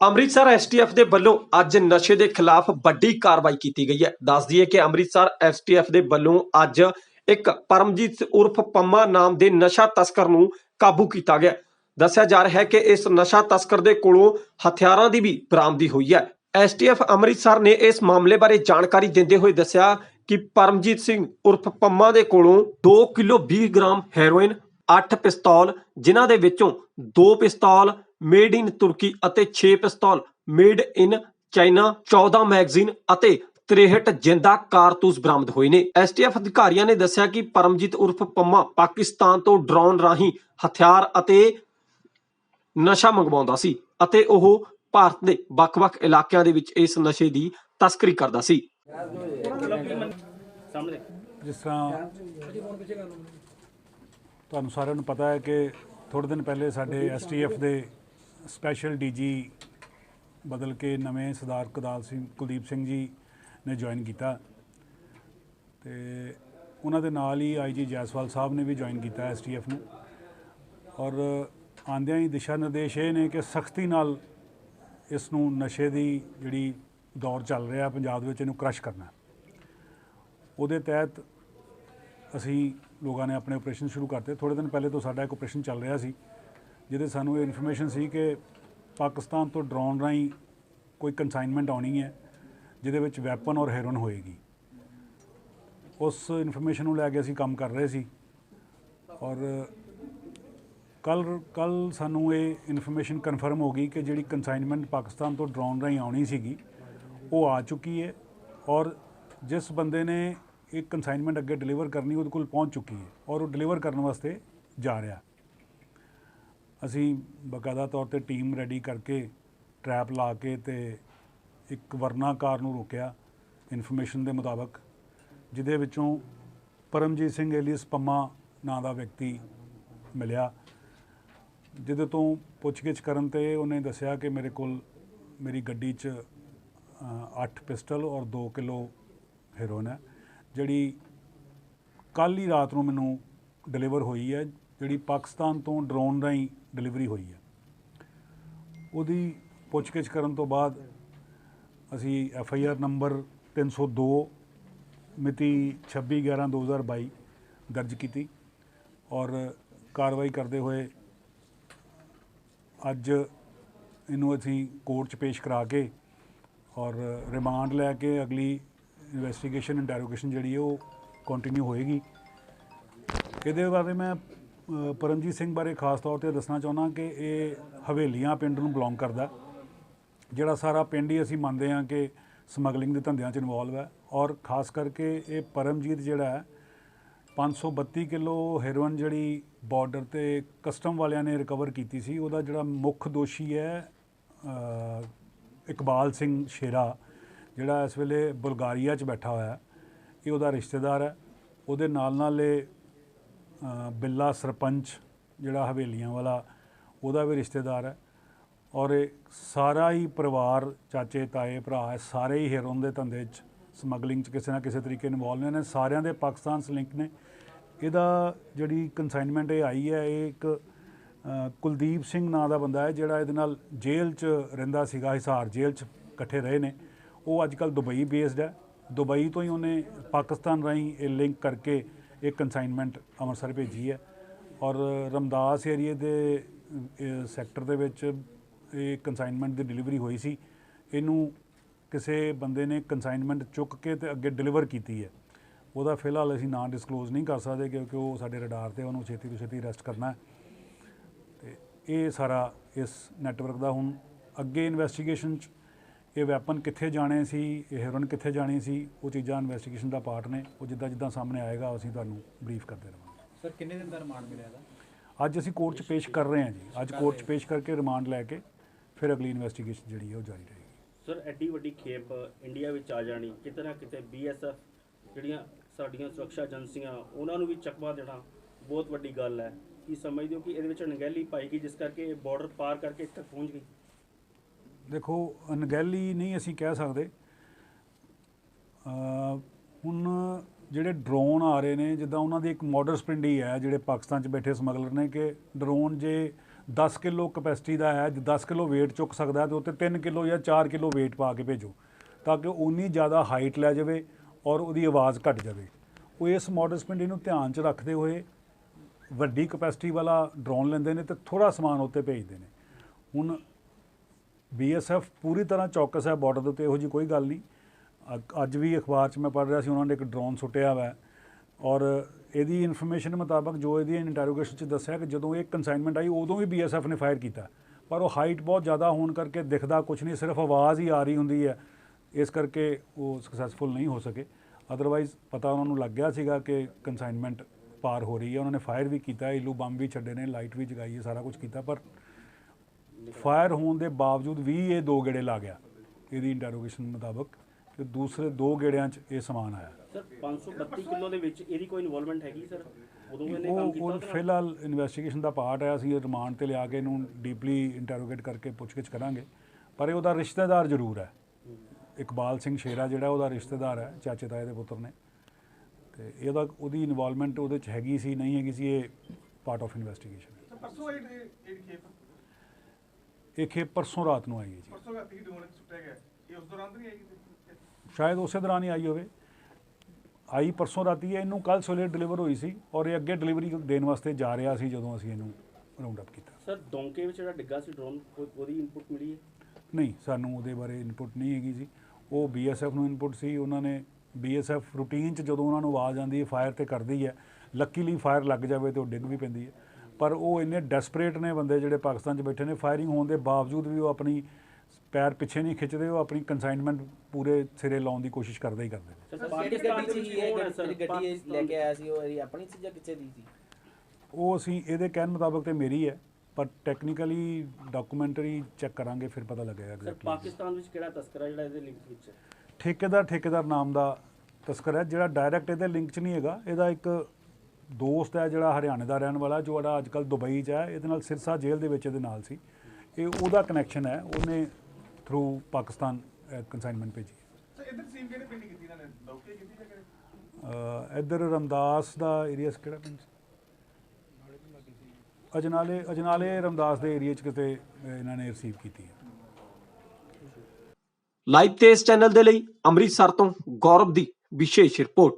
Amritsar STF ਦੇ ਵੱਲੋਂ ਅੱਜ ਨਸ਼ੇ ਦੇ ਖਿਲਾਫ ਵੱਡੀ ਕਾਰਵਾਈ ਕੀਤੀ ਗਈ ਹੈ। ਦੱਸ ਦਈਏ ਕਿ ਅੰਮ੍ਰਿਤਸਰ ਐਸਟੀਐਫ ਦੇ ਵੱਲੋਂ ਅੱਜ ਇੱਕ ਪਰਮਜੀਤ ਉਰਫ ਪੰਮਾ ਨਾਮ ਦੇ ਨਸ਼ਾ ਤਸਕਰ ਨੂੰ ਕਾਬੂ ਕੀਤਾ ਗਿਆ ਦੱਸਿਆ ਜਾ ਰਿਹਾ ਹੈ ਕਿ ਇਸ ਨਸ਼ਾ ਤਸਕਰ ਦੇ ਕੋਲੋਂ ਹਥਿਆਰਾਂ ਦੀ ਵੀ ਬਰਾਮਦੀ ਹੋਈ ਹੈ। ਐਸਟੀਐਫ ਅੰਮ੍ਰਿਤਸਰ ਨੇ ਇਸ ਮਾਮਲੇ ਬਾਰੇ ਜਾਣਕਾਰੀ ਦਿੰਦੇ ਹੋਏ ਦੱਸਿਆ ਕਿ ਪਰਮਜੀਤ ਸਿੰਘ ਉਰਫ ਪੰਮਾ ਦੇ ਕੋਲੋਂ 2 ਕਿਲੋ 20 ਗ੍ਰਾਮ ਹੈਰੋਇਨ 8 ਪਿਸਤੌਲ ਜਿਨ੍ਹਾਂ ਦੇ ਵਿੱਚੋਂ 2 ਪਿਸਤੌਲ ਮੇਡ ਇਨ ਤੁਰਕੀ ਅਤੇ 6 ਪਿਸਤੌਲ ਮੇਡ ਇਨ ਚਾਈਨਾ 14 ਮੈਗਜ਼ੀਨ ਅਤੇ 63 ਜਿੰਦਾ ਕਾਰਤੂਸ ਬਰਾਮਦ ਹੋਏ ਨੇ। ਐਸਟੀਐਫ ਅਧਿਕਾਰੀਆਂ ਨੇ ਦੱਸਿਆ ਕਿ ਪਰਮਜੀਤ ਉਰਫ ਪੰਮਾ ਪਾਕਿਸਤਾਨ ਤੋਂ ਡਰੋਨ ਰਾਹੀਂ ਹਥਿਆਰ ਅਤੇ ਨਸ਼ਾ ਮੰਗਵਾਉਂਦਾ ਸੀ ਅਤੇ ਉਹ ਭਾਰਤ ਦੇ ਵੱਖ-ਵੱਖ ਇਲਾਕਿਆਂ ਦੇ ਵਿੱਚ ਇਸ ਨਸ਼ੇ ਦੀ ਤਸਕਰੀ ਕਰਦਾ ਸੀ। ਸਾਹਮਣੇ। ਜਿਸ ਤਰ੍ਹਾਂ ਤੁਹਾਨੂੰ ਸਾਰਿਆਂ ਨੂੰ ਪਤਾ ਹੈ ਕਿ ਥੋੜੇ ਦਿਨ ਪਹਿਲੇ ਸਾਡੇ ਐਸਟੀਐਫ ਦੇ ਸਪੈਸ਼ਲ ਡੀਜੀ ਬਦਲ ਕੇ ਨਵੇਂ ਸਰਦਾਰ ਕੁਦਾਲ ਸਿੰਘ, ਕੁਲਦੀਪ ਸਿੰਘ ਜੀ ਨੇ ਜੁਆਇਨ ਕੀਤਾ। ਤੇ ਉਹਨਾਂ ਦੇ ਨਾਲ ਹੀ ਆਈਜੀ ਜੈਸਵਾਲ ਸਾਹਿਬ ਨੇ ਵੀ ਜੁਆਇਨ ਕੀਤਾ ਐਸਟੀਐਫ ਨੂੰ। ਔਰ ਆਂਦਿਆਂ ਹੀ ਦਿਸ਼ਾ ਨਿਰਦੇਸ਼ ਇਹ ਨੇ ਕਿ ਸਖਤੀ ਨਾਲ ਇਸ ਨੂੰ ਨਸ਼ੇ ਦੀ ਜਿਹੜੀ ਦੌਰ ਚੱਲ ਰਿਹਾ, ਪੰਜਾਬ ਦੇ ਵਿੱਚ ਇਹਨੂੰ ਕ੍ਰਸ਼ ਕਰਨਾ। ਉਹਦੇ ਤਹਿਤ ਅਸੀਂ ਲੋਕਾਂ ਨੇ ਆਪਣੇ ਆਪਰੇਸ਼ਨ ਸ਼ੁਰੂ ਕਰਤੇ। ਥੋੜੇ ਦਿਨ ਪਹਿਲੇ ਤੋਂ ਸਾਡਾ ਇੱਕ ਆਪਰੇਸ਼ਨ ਚੱਲ ਰਿਹਾ ਸੀ, ਜਿਹਦੇ ਸਾਨੂੰ ਇਹ ਇਨਫੋਰਮੇਸ਼ਨ ਸੀ ਕਿ ਪਾਕਿਸਤਾਨ ਤੋਂ ਡਰੋਨ ਰਾਹੀਂ ਕੋਈ ਕਨਸਾਈਨਮੈਂਟ ਆਉਣੀ ਹੈ, ਜਿਹਦੇ ਵਿੱਚ ਵੈਪਨ ਔਰ ਹੈਰੋਨ ਹੋਏਗੀ। ਉਸ ਇਨਫੋਰਮੇਸ਼ਨ ਨੂੰ ਲੈ ਕੇ ਅਸੀਂ ਕੰਮ ਕਰ ਰਹੇ ਸੀ ਔਰ ਕੱਲ ਕੱਲ ਸਾਨੂੰ ਇਹ ਇਨਫੋਰਮੇਸ਼ਨ ਕਨਫਰਮ ਹੋ ਗਈ ਕਿ ਜਿਹੜੀ ਕਨਸਾਈਨਮੈਂਟ ਪਾਕਿਸਤਾਨ ਤੋਂ ਡਰੋਨ ਰਾਹੀਂ ਆਉਣੀ ਸੀਗੀ, ਉਹ ਆ ਚੁੱਕੀ ਹੈ ਔਰ ਜਿਸ ਬੰਦੇ ਨੇ ਇੱਕ ਕਨਸਾਈਨਮੈਂਟ ਅੱਗੇ ਡਿਲੀਵਰ ਕਰਨੀ ਉਹਦੇ ਕੋਲ ਪਹੁੰਚ ਚੁੱਕੀ ਹੈ ਔਰ ਉਹ ਡਿਲੀਵਰ ਕਰਨ ਵਾਸਤੇ ਜਾ ਰਿਹਾ। ਅਸੀਂ ਬਕਾਇਦਾ ਤੌਰ ਤੇ ਟੀਮ ਰੈਡੀ ਕਰਕੇ ਟਰੈਪ ਲਾ ਕੇ ਤੇ ਇੱਕ ਵਰਨਾਕਾਰ ਨੂੰ ਰੋਕਿਆ ਇਨਫੋਰਮੇਸ਼ਨ ਦੇ ਮੁਤਾਬਕ, ਜਿਹਦੇ ਵਿੱਚੋਂ ਪਰਮਜੀਤ ਸਿੰਘ ਏਲੀਅਸ ਪੰਮਾ ਨਾਂ ਦਾ ਵਿਅਕਤੀ ਮਿਲਿਆ, ਜਿਹਦੇ ਤੋਂ ਪੁੱਛਗਿੱਛ ਕਰਨ ਤੇ ਉਹਨੇ ਦੱਸਿਆ ਕਿ ਮੇਰੇ ਕੋਲ ਮੇਰੀ ਗੱਡੀ 'ਚ 8 ਪਿਸਟਲ ਔਰ 2 ਕਿਲੋ ਹੈਰੋਇਨ ਹੈ। ਜਿਹੜੀ ਕੱਲ੍ਹ ਹੀ ਰਾਤ ਨੂੰ ਮੈਨੂੰ ਡਿਲੀਵਰ ਹੋਈ ਹੈ, ਜਿਹੜੀ ਪਾਕਿਸਤਾਨ ਤੋਂ ਡਰੋਨ ਰਾਹੀਂ ਡਿਲੀਵਰੀ ਹੋਈ ਹੈ। ਉਹਦੀ ਪੁੱਛਗਿੱਛ ਕਰਨ ਤੋਂ ਬਾਅਦ ਅਸੀਂ ਐਫ ਆਈ ਆਰ ਨੰਬਰ 302 ਮਿਤੀ 26/11/2022 ਦਰਜ ਕੀਤੀ ਔਰ ਕਾਰਵਾਈ ਕਰਦੇ ਹੋਏ ਅੱਜ ਇਹਨੂੰ ਅਸੀਂ ਕੋਰਟ 'ਚ ਪੇਸ਼ ਕਰਾ ਕੇ ਔਰ ਰਿਮਾਂਡ ਲੈ ਕੇ ਅਗਲੀ ਇਨਵੈਸਟੀਗੇਸ਼ਨ ਡੈਰੋਗੇਸ਼ਨ ਜਿਹੜੀ ਹੈ ਉਹ ਕੰਟੀਨਿਊ ਹੋਏਗੀ। ਇਹਦੇ ਬਾਰੇ ਮੈਂ ਪਰਮਜੀਤ ਸਿੰਘ ਬਾਰੇ ਖਾਸ ਤੌਰ ਤੇ ਦੱਸਣਾ ਚਾਹੁੰਦਾ ਕਿ ਇਹ ਹਵੇਲੀਆਂ ਪਿੰਡ ਨੂੰ ਬਿਲੋਂਗ ਕਰਦਾ ਜਿਹੜਾ ਸਾਰਾ ਪਿੰਡ ਹੀ ਅਸੀਂ ਮੰਨਦੇ ਹਾਂ ਕਿ ਸਮਗਲਿੰਗ ਦੇ ਧੰਦਿਆਂ 'ਚ ਇਨਵੋਲਵ ਹੈ ਔਰ ਖਾਸ ਕਰਕੇ ਇਹ ਪਰਮਜੀਤ ਜਿਹੜਾ ਹੈ 532 ਕਿਲੋ ਹੈਰੋਇਨ ਜਿਹੜੀ ਬਾਰਡਰ ਤੇ ਕਸਟਮ ਵਾਲਿਆਂ ਨੇ ਰਿਕਵਰ ਕੀਤੀ ਸੀ, ਉਹਦਾ ਜਿਹੜਾ ਮੁੱਖ ਦੋਸ਼ੀ ਹੈ ਇਕਬਾਲ ਸਿੰਘ ਸ਼ੇਰਾ। ਜਿਹੜਾ ਇਸ ਵੇਲੇ ਬੁਲਗਾਰੀਆ 'ਚ ਬੈਠਾ ਹੋਇਆ ਇਹ ਉਹਦਾ ਰਿਸ਼ਤੇਦਾਰ ਹੈ। ਉਹਦੇ ਨਾਲ ਨਾਲ ਇਹ ਬਿੱਲਾ ਸਰਪੰਚ ਜਿਹੜਾ ਹਵੇਲੀਆਂ ਵਾਲਾ, ਉਹਦਾ ਵੀ ਰਿਸ਼ਤੇਦਾਰ ਹੈ। ਔਰ ਇਹ ਸਾਰਾ ਹੀ ਪਰਿਵਾਰ, ਚਾਚੇ, ਤਾਏ, ਭਰਾ ਸਾਰੇ ਹੀ ਹੀਰੋਨ ਦੇ ਧੰਦੇ 'ਚ, ਸਮਗਲਿੰਗ 'ਚ ਕਿਸੇ ਨਾ ਕਿਸੇ ਤਰੀਕੇ ਇਨਵੋਲਵ ਨੇ। ਨੇ ਸਾਰਿਆਂ ਦੇ ਪਾਕਿਸਤਾਨ ਸ ਲਿੰਕ ਨੇ। ਇਹਦਾ ਜਿਹੜੀ ਕਨਸਾਈਨਮੈਂਟ ਇਹ ਆਈ ਹੈ, ਇਹ ਇੱਕ ਕੁਲਦੀਪ ਸਿੰਘ ਨਾਂ ਦਾ ਬੰਦਾ ਹੈ, ਜਿਹੜਾ ਇਹਦੇ ਨਾਲ ਜੇਲ੍ਹ 'ਚ ਰਹਿੰਦਾ ਸੀਗਾ, ਹਿਸਾਰ ਜੇਲ੍ਹ 'ਚ ਇਕੱਠੇ ਰਹੇ ਨੇ। ਉਹ ਅੱਜ ਕੱਲ ਦੁਬਈ ਬੇਸਡ ਹੈ। ਦੁਬਈ ਤੋਂ ਹੀ ਉਹਨੇ ਪਾਕਿਸਤਾਨ ਰਾਹੀਂ ਇਹ ਲਿੰਕ ਕਰਕੇ ਇਹ ਕਨਸਾਈਨਮੈਂਟ ਅੰਮ੍ਰਿਤਸਰ ਭੇਜੀ ਹੈ। ਔਰ ਰਮਦਾਸ ਏਰੀਏ ਦੇ ਸੈਕਟਰ ਦੇ ਵਿੱਚ ਇਹ ਕਨਸਾਈਨਮੈਂਟ ਦੀ ਡਿਲੀਵਰੀ ਹੋਈ ਸੀ। ਇਹਨੂੰ ਕਿਸੇ ਬੰਦੇ ਨੇ ਕਨਸਾਈਨਮੈਂਟ ਚੁੱਕ ਕੇ ਤੇ ਅੱਗੇ ਡਿਲੀਵਰ ਕੀਤੀ ਹੈ। ਉਹਦਾ ਫਿਲਹਾਲ ਅਸੀਂ ਨਾਂ ਡਿਸਕਲੋਜ਼ ਨਹੀਂ ਕਰ ਸਕਦੇ ਕਿਉਂਕਿ ਉਹ ਸਾਡੇ ਰਡਾਰ ਤੇ ਉਹਨੂੰ ਛੇਤੀ ਤੋਂ ਛੇਤੀ ਅਰੈਸਟ ਕਰਨਾ ਹੈ। ਤੇ ਇਹ ਸਾਰਾ ਇਸ ਨੈਟਵਰਕ ਦਾ ਹੁਣ ਅੱਗੇ ਇਨਵੈਸਟੀਗੇਸ਼ਨ ਚ ਇਹ ਵੈਪਨ ਕਿੱਥੇ ਜਾਣੇ ਸੀ ਇਹ ਹੈਰੋਇਨ ਕਿੱਥੇ ਜਾਣੀ ਸੀ ਉਹ ਚੀਜ਼ਾਂ ਇਨਵੈਸਟੀਗੇਸ਼ਨ ਦਾ ਪਾਰਟ ਨੇ। ਉਹ ਜਿੱਦਾਂ ਜਿੱਦਾਂ ਸਾਹਮਣੇ ਆਏਗਾ ਅਸੀਂ ਤੁਹਾਨੂੰ ਬਰੀਫ ਕਰਦੇ ਰਹਾਂਗੇ ਸਰ ਕਿੰਨੇ ਦਿਨ ਦਾ ਰਿਮਾਂਡ ਮਿਲਿਆ ਦਾ ਅੱਜ ਅਸੀਂ ਕੋਰਟ 'ਚ ਪੇਸ਼ ਕਰ ਰਹੇ ਹਾਂ ਜੀ। ਅੱਜ ਕੋਰਟ 'ਚ ਪੇਸ਼ ਕਰਕੇ ਰਿਮਾਂਡ ਲੈ ਕੇ ਫਿਰ ਅਗਲੀ ਇਨਵੈਸਟੀਗੇਸ਼ਨ ਜਿਹੜੀ ਹੈ ਉਹ ਜਾਰੀ ਰਹੇਗੀ। ਸਰ ਐਡੀ ਵੱਡੀ ਖੇਪ ਇੰਡੀਆ ਵਿੱਚ ਆ ਜਾਣੀ ਕਿਤੇ ਨਾ ਕਿਤੇ ਬੀਐਸਐਫ ਜਿਹੜੀਆਂ ਸਾਡੀਆਂ ਸੁਰੱਖਿਆ ਏਜੰਸੀਆਂ ਉਹਨਾਂ ਨੂੰ ਵੀ ਚਕਵਾ ਦੇਣਾ ਬਹੁਤ ਵੱਡੀ ਗੱਲ ਹੈ। ਕੀ ਸਮਝਦੇ ਹੋ ਕਿ ਇਹਦੇ ਵਿੱਚ ਅਣਗਹਿਲੀ ਪਾਈ ਗਈ ਜਿਸ ਕਰਕੇ ਇਹ ਬਾਰਡਰ ਪਾਰ ਕਰਕੇ ਇੱਥੇ ਤੱਕ ਪਹੁੰਚ ਗਈ। ਦੇਖੋ, ਅਣਗਹਿਲੀ ਨਹੀਂ ਅਸੀਂ ਕਹਿ ਸਕਦੇ। ਹੁਣ ਜਿਹੜੇ ਡਰੋਨ ਆ ਰਹੇ ਨੇ, ਜਿੱਦਾਂ ਉਹਨਾਂ ਦੀ ਇੱਕ ਮੋਡਰ ਸਪ੍ਰਿੰਡੀ ਹੈ ਜਿਹੜੇ ਪਾਕਿਸਤਾਨ 'ਚ ਬੈਠੇ ਸਮਗਲਰ ਨੇ ਕਿ ਡਰੋਨ ਜੇ 10 ਕਿਲੋ ਕਪੈਸਿਟੀ ਦਾ ਹੈ, ਜੇ 10 ਕਿਲੋ weight ਚੁੱਕ ਸਕਦਾ ਹੈ, ਤੇ ਉੱਤੇ 3 ਕਿਲੋ ਜਾਂ 4 ਕਿਲੋ weight ਪਾ ਕੇ ਭੇਜੋ, ਤਾਂ ਕਿ ਉਨੀ ਜ਼ਿਆਦਾ ਹਾਈਟ ਲੈ ਜਾਵੇ ਔਰ ਉਹਦੀ ਆਵਾਜ਼ ਘਟ ਜਾਵੇ। ਉਹ ਇਸ ਮੋਡਸਟਮੈਂਟ ਨੂੰ ਧਿਆਨ 'ਚ ਰੱਖਦੇ ਹੋਏ ਵੱਡੀ ਕਪੈਸਿਟੀ ਵਾਲਾ ਡਰੋਨ ਲੈਂਦੇ ਨੇ ਤੇ ਥੋੜਾ ਸਮਾਨ ਉੱਤੇ ਭੇਜਦੇ ਨੇ। ਹੁਣ ਬੀਐਸਐਫ ਪੂਰੀ ਤਰ੍ਹਾਂ ਚੌਕਸ ਹੈ ਬਾਰਡਰ ਦੇ ਉੱਤੇ, ਇਹੋ ਜੀ ਕੋਈ ਗੱਲ ਨਹੀਂ। ਅ- ਅੱਜ ਵੀ ਅਖਬਾਰ 'ਚ ਮੈਂ ਪੜ੍ਹ ਰਿਹਾ ਸੀ, ਉਹਨਾਂ ਨੇ ਇੱਕ ਡਰੋਨ ਸੁੱਟਿਆ ਹੋਇਆ ਔਰ ਇਹਦੀ ਇਨਫੋਰਮੇਸ਼ਨ ਮੁਤਾਬਕ ਜੋ ਇਹਦੀ ਇੰਟਰੋਗੇਸ਼ਨ 'ਚ ਦੱਸਿਆ ਕਿ ਜਦੋਂ ਇਹ ਕਨਸਾਈਨਮੈਂਟ ਆਈ, ਉਦੋਂ ਵੀ ਬੀਐਸਐਫ ਨੇ ਫਾਇਰ ਕੀਤਾ। ਪਰ ਉਹ ਹਾਈਟ ਬਹੁਤ ਜ਼ਿਆਦਾ ਹੋਣ ਕਰਕੇ ਦਿਖਦਾ ਕੁਝ ਨਹੀਂ, ਸਿਰਫ ਆਵਾਜ਼ ਹੀ ਆ ਰਹੀ ਹੁੰਦੀ ਹੈ। ਇਸ ਕਰਕੇ ਉਹ ਸਕਸੈਸਫੁਲ ਨਹੀਂ ਹੋ ਸਕੇ। ਅਦਰਵਾਈਜ਼ ਪਤਾ ਉਹਨਾਂ ਨੂੰ ਲੱਗ ਗਿਆ ਸੀਗਾ ਕਿ ਕਨਸਾਈਨਮੈਂਟ ਪਾਰ ਹੋ ਰਹੀ ਹੈ। ਉਹਨਾਂ ਨੇ ਫਾਇਰ ਵੀ ਕੀਤਾ, ਇਲੂ ਬੰਬ ਵੀ ਛੱਡੇ ਨੇ ਲਾਈਟ ਵੀ ਜਗਾਈ ਹੈ, ਸਾਰਾ ਕੁਝ ਕੀਤਾ। ਪਰ ਫਾਇਰ ਹੋਣ ਦੇ ਬਾਵਜੂਦ ਵੀ ਇਹ ਦੋ ਗੇੜੇ ਲਾ ਗਿਆ ਇਹਦੀ ਇੰਟਰੋਗੇਸ਼ਨ ਮੁਤਾਬਕ ਕਿ ਦੂਸਰੇ ਦੋ ਗੇੜਿਆਂ 'ਚ ਇਹ ਸਮਾਨ ਆਇਆ। ਸਰ 532 ਕਿਲੋ ਦੇ ਵਿੱਚ ਇਹਦੀ ਕੋਈ ਇਨਵੋਲਵਮੈਂਟ ਹੈਗੀ ਸਰ? ਉਦੋਂ ਇਹਨੇ ਕੰਮ ਕੀਤਾ ਉਹ? ਫਿਲਹਾਲ ਇਨਵੈਸਟੀਗੇਸ਼ਨ ਦਾ ਪਾਰਟ ਹੈ ਅਸੀਂ ਰਿਮਾਂਡ ਤੇ ਲਿਆ ਕੇ ਇਹਨੂੰ ਡੀਪਲੀ ਇੰਟਰੋਗੇਟ ਕਰਕੇ ਪੁੱਛਗਿੱਛ ਕਰਾਂਗੇ। ਪਰ ਇਹ ਉਹਦਾ ਰਿਸ਼ਤੇਦਾਰ ਜ਼ਰੂਰ ਹੈ। ਇਕਬਾਲ ਸਿੰਘ ਸ਼ੇਰਾ ਜਿਹੜਾ ਉਹਦਾ ਰਿਸ਼ਤੇਦਾਰ ਹੈ ਚਾਚੇ ਤਾਏ ਦੇ ਪੁੱਤਰ ਨੇ। ਤੇ ਇਹਦਾ ਉਹਦੀ ਇਨਵੋਲਵਮੈਂਟ ਉਹਦੇ ਚ ਹੈਗੀ ਸੀ ਨਹੀਂ ਹੈਗੀ ਸੀ ਇਹ ਪਾਰਟ ਆਫ ਇਨਵੈਸਟੀਗੇਸ਼ਨ ਸਰ ਪਰਸੋਂ ਇਹ ਇਹ ਖੇਪ ਇਹ ਖੇਪ ਪਰਸੋਂ ਰਾਤ ਨੂੰ ਆਈ ਹੈ ਜੀ। ਪਰਸੋਂ ਰਾਤੀ ਡੋਨ ਸੁੱਟਿਆ ਗਿਆ? ਇਹ ਉਸ ਦੌਰਾਨ ਤਾਂ ਨਹੀਂ ਆਈ ਕਿਤੇ? ਸ਼ਾਇਦ ਉਸੇ ਦੌਰਾਨ ਹੀ ਆਈ ਹੋਵੇ। ਆਈ ਪਰਸੋਂ ਰਾਤੀ ਹੈ ਇਹਨੂੰ ਕੱਲ ਸਵੇਰੇ ਡਿਲੀਵਰ ਹੋਈ ਸੀ ਔਰ ਇਹ ਅੱਗੇ ਡਿਲੀਵਰੀ ਦੇਣ ਵਾਸਤੇ ਜਾ ਰਿਹਾ ਸੀ ਜਦੋਂ ਅਸੀਂ ਇਹਨੂੰ ਰਾਉਂਡ ਅਪ ਕੀਤਾ। ਸਰ ਡੋਂਕੇ ਵਿੱਚ ਜਿਹੜਾ ਡਿੱਗਾ ਸੀ ਡਰੋਨ ਉਹਦੀ ਇਨਪੁਟ ਮਿਲੀ ਹੈ? ਨਹੀਂ ਸਾਨੂੰ ਉਹਦੇ ਬਾਰੇ ਇਨਪੁਟ ਨਹੀਂ ਹੈਗੀ ਸੀ ਉਹ ਬੀਐਸਐਫ ਨੂੰ ਇਨਪੁਟ ਸੀ ਉਹਨਾਂ ਨੇ ਬੀਐਸਐਫ ਰੂਟੀਨ ਚ ਜਦੋਂ ਉਹਨਾਂ ਨੂੰ ਆਵਾਜ਼ ਆਉਂਦੀ ਹੈ ਫਾਇਰ ਤੇ ਕਰਦੀ ਹੈ ਲੱਕੀਲੀ ਫਾਇਰ ਲੱਗ ਜਾਵੇ ਤੇ ਉਹ ਡਿੱਗ ਵੀ ਪੈਂਦੀ ਹੈ। ਪਰ ਉਹ ਇੰਨੇ ਡੈਸਪਰੇਟ ਨੇ ਬੰਦੇ ਜਿਹੜੇ ਪਾਕਿਸਤਾਨ 'ਚ ਬੈਠੇ ਨੇ ਫਾਇਰਿੰਗ ਹੋਣ ਦੇ ਬਾਵਜੂਦ ਵੀ ਉਹ ਆਪਣੀ ਪੈਰ ਪਿੱਛੇ ਨਹੀਂ ਖਿੱਚਦੇ ਉਹ ਆਪਣੀ ਕਨਸਾਈਨਮੈਂਟ ਪੂਰੇ ਸਿਰੇ ਲਾਉਣ ਦੀ ਕੋਸ਼ਿਸ਼ ਕਰਦੇ ਹੀ ਕਰਦੇ ਨੇ। ਪਾਕਿਸਤਾਨ ਗੱਡੀ ਦੇ ਲੈ ਕੇ ਆਇਆ ਸੀ ਉਹ ਆਪਣੀ ਸੀ ਜਾਂ ਕਿਸੇ ਦੀ ਸੀ? ਉਹ ਅਸੀਂ ਇਹਦੇ ਕਹਿਣ ਮੁਤਾਬਕ ਤੇ ਮੇਰੀ ਹੈ ਪਰ ਟੈਕਨੀਕਲੀ ਡਾਕੂਮੈਂਟਰੀ ਚੈੱਕ ਕਰਾਂਗੇ ਫਿਰ ਪਤਾ ਲੱਗੇਗਾ ਸਰ ਐਗਜ਼ੈਕਟਲੀ ਪਾਕਿਸਤਾਨ ਵਿੱਚ ਕਿਹੜਾ ਤਸਕਰਾ ਜਿਹੜਾ ਇਹਦੇ ਲਿੰਕ ਵਿੱਚ ਹੈ? ਠੇਕੇਦਾਰ ਠੇਕੇਦਾਰ ਨਾਮ ਦਾ ਤਸਕਰ ਹੈ ਜਿਹੜਾ ਡਾਇਰੈਕਟ ਇਹਦੇ ਲਿੰਕ 'ਚ ਨਹੀਂ ਹੈਗਾ ਇਹਦਾ ਇੱਕ ਦੋਸਤ ਹੈ ਜਿਹੜਾ ਹਰਿਆਣੇ ਦਾ ਰਹਿਣ ਵਾਲਾ ਜੋ ਜਿਹੜਾ ਅੱਜ ਕੱਲ ਦੁਬਈ 'ਚ ਹੈ ਇਹਦੇ ਨਾਲ ਸਿਰਸਾ ਜੇਲ੍ਹ ਦੇ ਵਿੱਚ ਇਹਦੇ ਨਾਲ ਸੀ। ਇਹ ਉਹਦਾ ਕਨੈਕਸ਼ਨ ਹੈ ਉਹਨੇ ਥਰੂ ਪਾਕਿਸਤਾਨ ਕਨਸਾਈਨਮੈਂਟ ਭੇਜੀ। ਸਰ ਇੱਧਰ ਸੀਨ ਕਿਹੜੇ ਪਿੰਡ ਕੀਤੀ ਇਹਨਾਂ ਨੇ? ਦੌਕੇ ਕੀਤੀ ਜਾਂ ਕਿਹੜੇ? ਅਹ ਇੱਧਰ ਰਮਦਾਸ ਦਾ ਏਰੀਆ ਕਿਹੜਾ ਪਿੰਡ ਸੀ? ਅਜਨਾਲੇ ਅਜਨਾਲੇ ਰਮਦਾਸ ਦੇ ਏਰੀਆ 'ਚ ਕਿਤੇ ਇਹਨਾਂ ਨੇ ਰਿਸੀਵ ਕੀਤੀ ਹੈ। ਲਾਈਵ ਤੇ ਇਸ ਚੈਨਲ ਦੇ ਲਈ ਅੰਮ੍ਰਿਤਸਰ ਤੋਂ ਗੌਰਵ ਦੀ ਵਿਸ਼ੇਸ਼ ਰਿਪੋਰਟ।